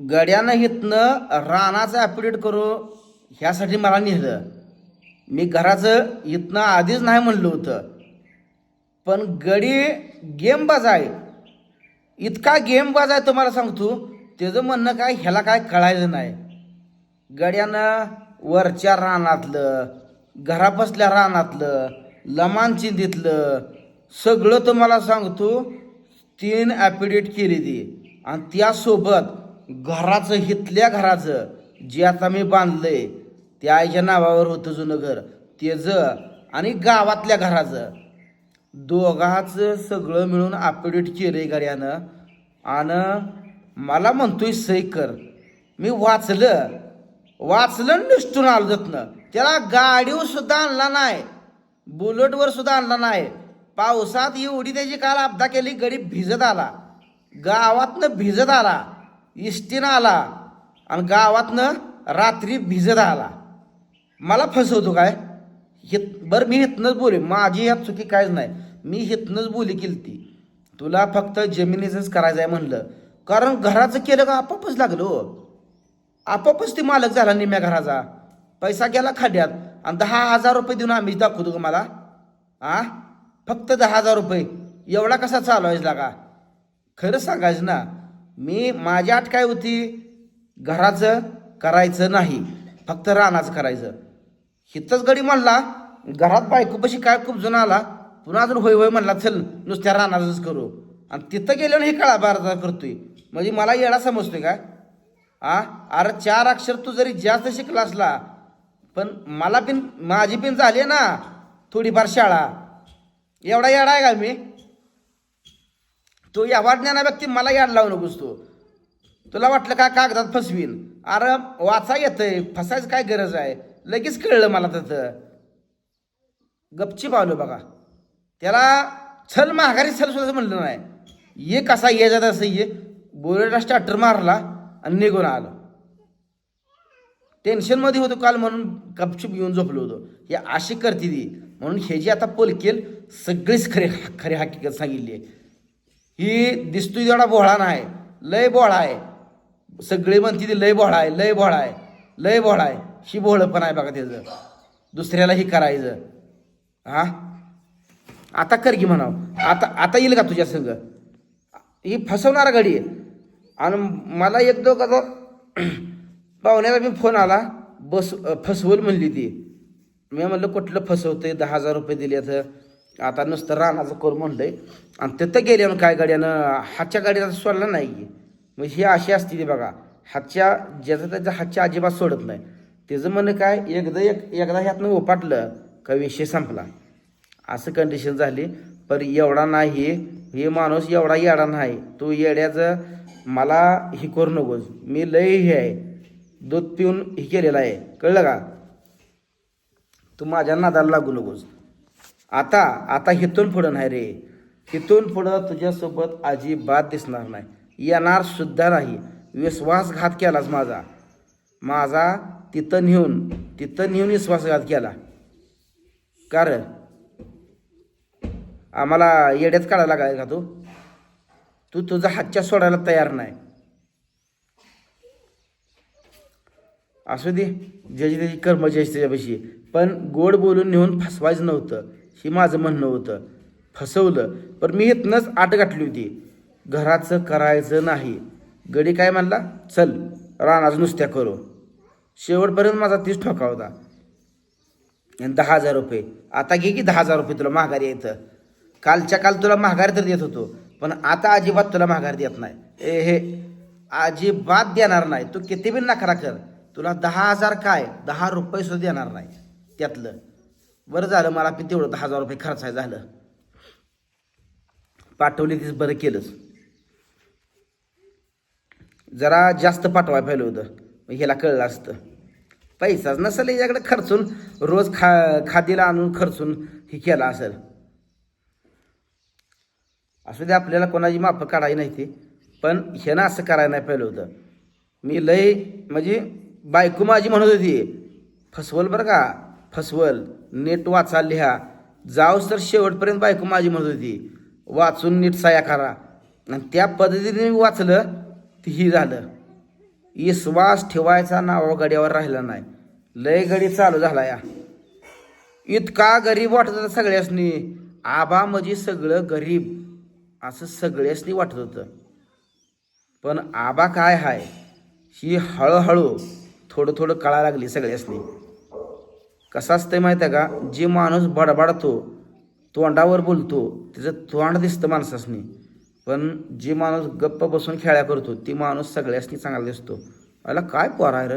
गड्यानं इथनं रानाचं ॲपिडेट करू ह्यासाठी मला नेलं. मी घराचं इथनं आधीच नाही म्हणलं होतं. पण गडी गेमबाज आहे. इतका गेमबाज आहे तुम्हाला सांगतो त्याचं म्हणणं काय ह्याला काय कळायचं नाही. गड्यानं वरच्या रानातलं घरापसल्या रानातलं लमान चिंदीतलं सगळं तुम्हाला सांगतो तीन ॲपिडेट केली ती. आणि त्यासोबत घराचं हितल्या घराचं जे आता मी बांधलंय त्या आईच्या नावावर होतं जुनं घर. तेज आणि गावातल्या घराचं. दोघाचं सगळं मिळून अपडेट केलंय गाड्यानं. आणि मला म्हणतोय सही कर मी वाचलं. वाचलं निष्ठून आलो जातनं त्याला गाडीवर सुद्धा आणला नाही. बुलेटवर सुद्धा आणला नाही. पावसात एवढी त्याची काल अपघात केली गडी भिजत आला. गावातनं भिजत आला. इष्टीनं आला आणि गावातनं रात्री भिजत आला. मला फसवतो काय? हित बरं मी हितनंच बोले. माझी यात चुकी काहीच नाही. मी हितनंच बोली केली ती तुला फक्त जमिनीचंच करायचं आहे म्हणलं. कारण घराचं केलं का आपोआपच लागलो हो. आपापच आपोआपच ती मालक झाला निम्या घराचा. पैसा गेला खड्ड्यात आणि दहा हजार रुपये देऊन आम्ही दाखवतो का मला आ? फक्त दहा हजार रुपये. एवढा कसा चालवायचा का खरं सांगायचं ना मी माझी आठ काय होती? घराचं करायचं नाही. फक्त रानाचं करायचं. हिथंच गडी म्हणला घरात बायकोपाशी काय खूप जुना आला पुन्हा अजून होय होय म्हणला चल नुसत्या रानाचंच करू. आणि तिथं गेल्यावर हे काळा बारदा करतोय. म्हणजे मला येडा समजतोय का? आ? अरे चार अक्षर तू जरी जास्त शिकला असला पण मला पिन माझी पिन झाली ना थोडीफार शाळा. एवढा येडा आहे का मी? तो या वाटण्याना व्यक्ती मला याड लावू नकोस तू. तुला वाटलं का कागदात फसवीन? अरे वाचा येतंय. फसायचं काय गरज आहे? लगेच कळलं मला तिथं गपचीप आलो बघा. त्याला छल माघारी छल सुद्धा म्हणलं नाही. ये कसा ये जात असं ये. बोलेटा स्टार्टर मारला आणि निघून आलो. टेन्शनमध्ये होतो काल म्हणून गपचूप घेऊन झोपलो होतो. हे अशी करते ती. म्हणून हे जी आता पोलकेल सगळीच खरे खरी हकीकत सांगितली आहे. ही दिसतोय तेवढा बोहळा नाही. लय बोळा आहे. सगळे म्हणते ती लय बोळा आहे लय बोळा आहे लय बोळा आहे. ही बोळं पण आहे बघा त्याचं. दुसऱ्याला ही करायचं. हा? आता कर की म्हणाव. आता आता येईल का तुझ्या संग? ही फसवणारा घडी आणि मला एक दो आता पाहुण्याला मी फोन आला. बस फसवल म्हणली ती. मी म्हणलं कुठलं फसवतंय? दहा हजार रुपये दिले तर आता नुसतं रानाचं करू म्हणलंय. आणि तिथं गेल्यानं काय गाड्यानं हातच्या गाडीचा सोडला नाही मग ही अशी असते ती बघा. हातच्या ज्याचं त्याच्या हातच्या अजिबात सोडत नाही. त्याचं म्हणणं काय एकदा एक एकदा ह्यातनं उपाटलं का विषय संपला. असं कंडिशन झाली. पर एवढा नाही हे माणूस एवढा येडा नाही. तो येड्याचं मला हे करू नकोस. मी लय हे आहे. दूध पिऊन हे केलेलं आहे. कळलं का? तू माझ्या नादाला लागू नकोस. आता आता हिथून पुढं नाही रे. हिथून पुढं तुझ्यासोबत अजिबात दिसणार नाही. येणार सुद्धा नाही. विश्वासघात केलाच माझा. माझा तिथं नेऊन तिथं नेऊन विश्वासघात केला. कारण आम्हाला येड्यात काढायला लागाय का तू? तू तुझा हातच्या सोडायला तयार नाही. असू दे. ज्याची त्याची कर्म ज्याची त्याच्यापाशी पण गोड बोलून नेऊन फसवायचं नव्हतं. हे माझं म्हणणं होतं. फसवलं. पण मी इथनंच आट गाठली होती. घराचं करायचं नाही. गडी काय म्हणला? चल रानाच नुसत्या करू. शेवटपर्यंत माझा तीच ठोका होता. आणि दहा हजार रुपये. आता घे की दहा हजार रुपये तुला माघारी येतं. कालच्या काल तुला माघारी तर देत होतो. पण आता अजिबात तुला माघारी देत नाही. ए हे अजिबात देणार नाही. तू किती बी नखरा कर. तुला दहा हजार काय? दहा रुपये सुद्धा देणार नाही. त्यातलं. बरं झालं मला पण तेवढं दहा हजार रुपये खर्चाय झालं. पाठवली तीच बरं केलंच जरा जास्त पाठवाय पाहिलं होतं मग ह्याला कळलं असतं. पैसाच नसेल याच्याकडे खर्चून रोज खा खादीला आणून खर्चून हे केला असेल. असू दे आपल्याला कोणाची मापं काढायची नाही ती पण ह्यानं असं करायला नाही पाहिलं होतं. मी लय म्हणजे बायको माझी म्हणत होती फसवल बरं का फसवल. नीट वाचा लिहा. जाऊस तर शेवटपर्यंत बायको माझी म्हणत होती वाचून नीट साया करा. आणि त्या पद्धतीने मी वाचलं ते ही झालं. विश्वास ठेवायचा नावा गड्यावर राहिला नाही. लय गडी चालू झाला या. इतका गरीब वाटत होता सगळ्यासनी. आबा म्हणजे सगळं गरीब असं सगळ्यासनी वाटत होतं. पण आबा काय हाय? ही हळूहळू थोडं थोडं कळा लागली सगळ्यासनी. कसं असतंय माहिती आहे का? जे माणूस बडबडतो तोंडावर बोलतो त्याचं तोंड दिसतं माणसासनी. पण जे माणूस गप्प बसून खेळ्या करतो ती माणूस सगळ्यासनी चांगला दिसतो. याला काय पोर आहे र?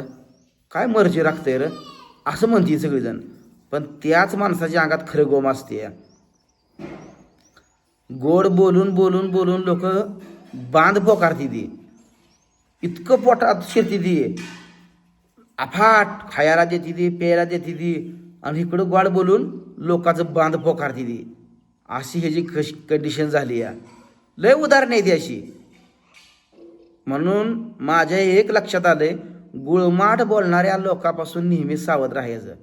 काय मर्जी राखते र? असं म्हणते सगळीजण. पण त्याच माणसाच्या अंगात खरं गोम असते या गोड बोलून बोलून बोलून लोक बांध पोकारती ती. इतकं पोटात शेती ती. अफाट खायला देते ती प्यायला देते ती. आणि इकडं गोड बोलून लोकांचं बांध पोकारते ती. अशी ह्याची कश कंडिशन झाली या. लय उदाहरण आहे ती अशी. म्हणून माझ्या एक लक्षात आलंय गुळमाट बोलणाऱ्या लोकांपासून नेहमी सावध राहायचं.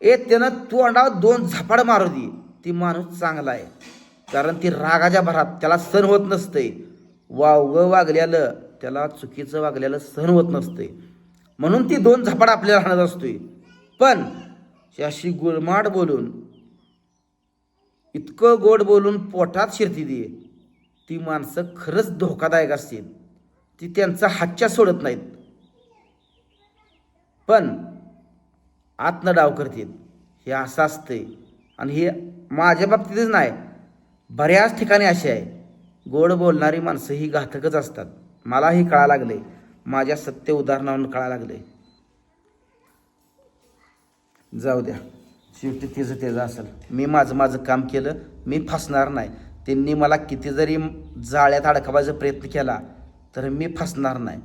ए त्यानं तोंडावर दोन झपाड दी ती. माणूस चांगला आहे. कारण ती रागाच्या भरात त्याला सण होत नसते वावगं वागल्यालं त्याला चुकीचं वागल्यालं सहन होत नसते म्हणून ती दोन झपाट आपल्याला हाणत असतोय. पण अशी गुळमाट बोलून इतकं गोड बोलून पोटात शिरती ती. ती माणसं खरंच धोकादायक असतील. ती त्यांचा हातच्या सोडत नाहीत. पण आतनं डाव करतील. हे असं असतंय. आणि हे माझ्या बाबतीतच नाही बऱ्याच ठिकाणी असे आहे. गोड बोलणारी माणसं ही घातकच असतात. मलाही कळा लागले माझ्या सत्य उदाहरणावरून कळायला लागले. जाऊ द्या. शेवटी तिचं त्याचं असेल. मी माझं माझं काम केलं मी फसणार नाही. त्यांनी मला किती जरी जाळ्यात अडकवायचा प्रयत्न केला तर मी फसणार नाही.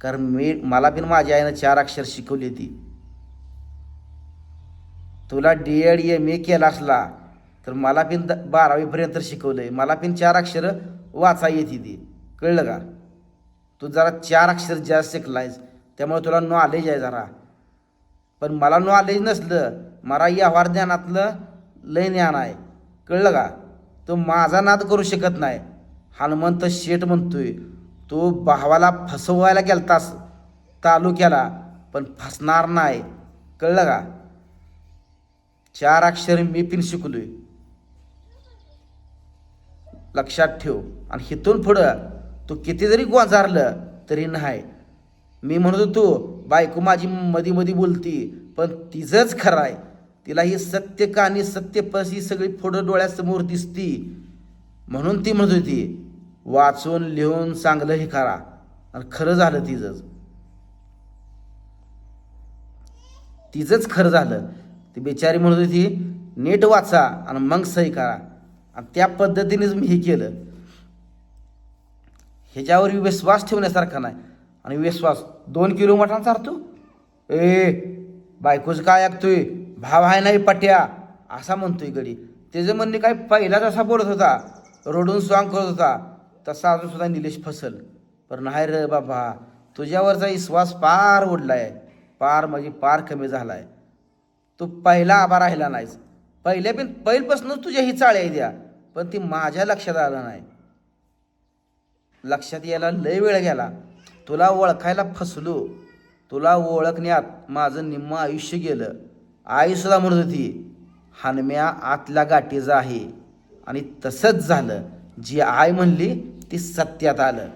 कारण मी मला पण माझ्या आईनं चार अक्षर शिकवली ती तुला डी एड एम ए केला असला तर मला पण द बारावीपर्यंत आहे मला पण चार अक्षरं वाचा येते ती कळलं का? तू जरा चार अक्षर जास्त शिकलायस त्यामुळे तुला नॉलेज आहे जरा. पण मला नॉलेज नसलं मला व्यवहार ज्ञानातलं लय ज्ञान आहे. कळलं का? तो माझा नाद करू शकत नाही. हनुमंत शेठ म्हणतोय तो भावाला फसवायला गेलतास तालुक्याला पण फसणार नाही. कळलं का? चार अक्षर मी पण शिकलोय. लक्षात ठेव. आणि हिथून पुढं तू किती जरी गोंजारलं तरी नाही. मी म्हणत होतो बायको माझी मधी मधी बोलती पण तिचंच खरं आहे. तिला ही सत्य कहाणी सत्य पस ही सगळी पुढं डोळ्यासमोर दिसती. म्हणून ती म्हणत होती वाचून लिहून चांगलं हे करा आणि खरं झालं तिचंच तिचंच खरं झालं. ती बिचारी म्हणत होती नीट वाचा आणि मग सही करा. आणि त्या पद्धतीनेच मी हे केलं. ह्याच्यावर विश्वास ठेवण्यासारखा नाही. आणि विश्वास दोन किलो मटण ए बायकोचं काय ऐकतोय? भाव आहे नाही पट्या असा म्हणतोय गडी. त्याचं म्हणणे काय? पहिला जसा बोलत होता रोडून सॉंग करत होता. तसा अजून सुद्धा निलेश फसल. पण नाही रे बाबा तुझ्यावरचा विश्वास पार आहे पार म्हणजे पार कमी झाला आहे तू पहिला आबा राहिला नाहीस. पहिल्या पण पहिल्यापासूनच तुझ्या ही चाळ्या द्या पण ती माझ्या लक्षात आलं नाही. लक्षात यायला लय वेळ गेला. तुला ओळखायला फसलो. तुला ओळखण्यात माझं निम्म आयुष्य गेलं. आई सुद्धा म्हणत होती हनम्या आतल्या गाठीचा आहे. आणि तसंच झालं. जी आई म्हणली ती सत्यात आलं.